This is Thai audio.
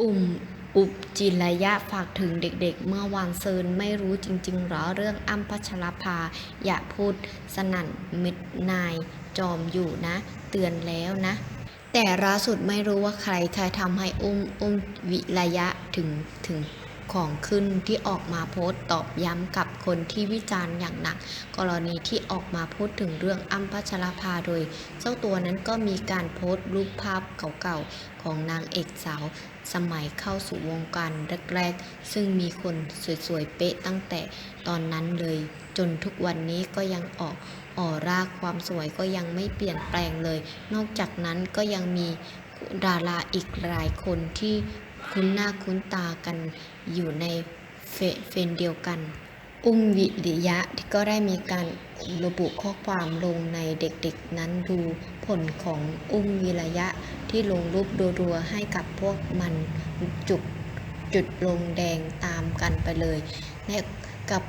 อุ่มอุบจิรยะฝากถึงเด็กๆ เมื่อวานเซินไม่รู้จริงๆหรอเรื่องอ้มพัชรภา อย่าพูดสนั่นมิดนายจอมอยู่นะ เตือนแล้วนะ แต่ล่าสุดไม่รู้ว่าใครใครทำให้อุ้มอุ้มวิระยะถึงถึง ของขึ้นที่ออกมาโพสต์ตอบย้ำกับคนที่วิจารณ์อย่างหนัก กรณีที่ออกมาพูดถึงเรื่องอ้ำพัชรภาโดย เจ้าตัวนั้นก็มีการโพสต์รูปภาพเก่าๆ ของนางเอกสาว สมัยเข้าสู่วงการแรกๆ ซึ่งมีคนสวยๆ เป๊ะตั้งแต่ตอนนั้นเลย จนทุกวันนี้ก็ยังออกออร่าความสวยก็ยังไม่เปลี่ยนแปลงเลย นอกจากนั้นก็ยังมีดาราอีกหลายคนที่ คุ้นหน้าคุ้นตากันอยู่ในเฟเฟนเดียวกัน อุ้มวิริยะก็ได้มีการระบุข้อความลงในเด็กๆนั้นดูผลของอุ้มวิริยะที่ลงรูปรัวๆให้กับพวกมันจุกจุดลงแดงตามกันไปเลยและกับ